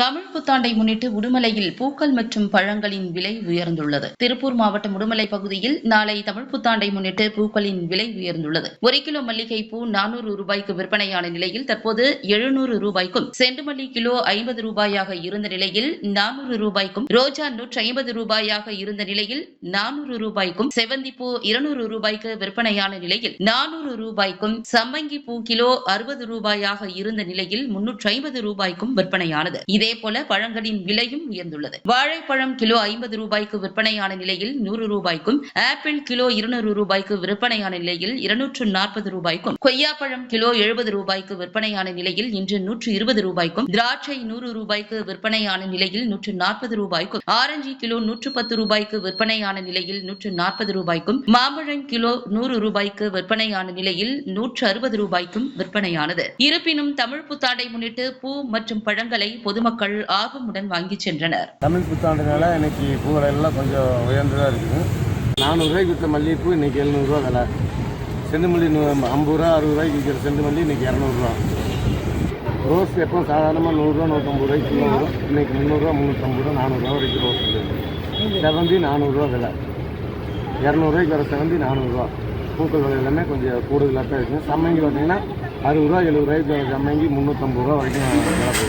தமிழ் புத்தாண்டை முன்னிட்டு உடுமலையில் பூக்கள் மற்றும் பழங்களின் விலை உயர்ந்துள்ளது. திருப்பூர் மாவட்டம் உடுமலை பகுதியில் நாளை தமிழ் புத்தாண்டை முன்னிட்டு பூக்களின் விலை உயர்ந்துள்ளது. ஒரு கிலோ மல்லிகை பூ நானூறு ரூபாய்க்கு விற்பனையான நிலையில் தற்போது எழுநூறு ரூபாய்க்கும் செண்டுமல்லி கிலோ ஐம்பது ரூபாயாக இருந்த நிலையில் நானூறு ரூபாய்க்கும் ரோஜா நூற்றி ஐம்பது ரூபாயாக இருந்த நிலையில் நானூறு ரூபாய்க்கும் செவந்தி பூ இருநூறு ரூபாய்க்கு விற்பனையான நிலையில் நானூறு ரூபாய்க்கும் சம்மங்கி பூ கிலோ அறுபது ரூபாயாக இருந்த நிலையில் முன்னூற்றி ஐம்பது ரூபாய்க்கும் விற்பனையானது. இதே இதே போல பழங்களின் விலையும் உயர்ந்துள்ளது. வாழைப்பழம் கிலோ ஐம்பது ரூபாய்க்கு விற்பனையான நிலையில் நூறு ரூபாய்க்கும் ஆப்பிள் கிலோ இருநூறு ரூபாய்க்கு விற்பனையான நிலையில் இருநூற்று நாற்பது ரூபாய்க்கும் கொய்யாப்பழம் கிலோ எழுபது ரூபாய்க்கு விற்பனையான நிலையில் இன்று நூற்று இருபது ரூபாய்க்கும் திராட்சை நூறு ரூபாய்க்கு விற்பனையான நிலையில் நூற்று நாற்பது ரூபாய்க்கும் ஆரஞ்சு கிலோ நூற்று பத்து ரூபாய்க்கு விற்பனையான நிலையில் நூற்று நாற்பது ரூபாய்க்கும் மாம்பழம் கிலோ நூறு ரூபாய்க்கு விற்பனையான நிலையில் நூற்று அறுபது ரூபாய்க்கும் விற்பனையானது. இருப்பினும் தமிழ் புத்தாண்டை முன்னிட்டு பூ மற்றும் பழங்களை பொதுமக்கள் ஆர்வமுடன் வாங்கி சென்றனர். தமிழ் புத்தாண்டுனால இன்னைக்கு பூ எல்லாம் கொஞ்சம் உயர்ந்ததாக இருக்குது. நானூறுரூவாய்க்கு விற்ற மல்லிகைப்பூ இன்னைக்கு எழுநூறுரூவா விலை. செண்டுமல்லி ஐம்பது ரூபா அறுபது ரூபாய்க்கு விற்கிற செண்டுமல்லி இன்னைக்கு இரநூறுவா. ரோஸ் எப்போ சாதாரணமாக நூறுரூவா நூற்றம்பது ரூபாய்க்கு கிலோ வரும். இன்னைக்கு முந்நூறுரூவா முந்நூற்றம்பது ரூபா நானூறுரூவா வரைக்கும் ரோஸ் இருக்குது. செவந்தி நானூறுரூவா விலை. இரநூறுவாய்க்கு வர செவந்தி நானூறுரூவா. பூக்கள் விலை எல்லாமே கொஞ்சம் கூடுதலாக தான் இருக்குது. சம்மங்கி பார்த்தீங்கன்னா அறுபது ரூபா எழுபது ரூபாய்க்கு சம்மங்கி முந்நூற்றம்பது ரூபா வரைக்கும் விலை போகுது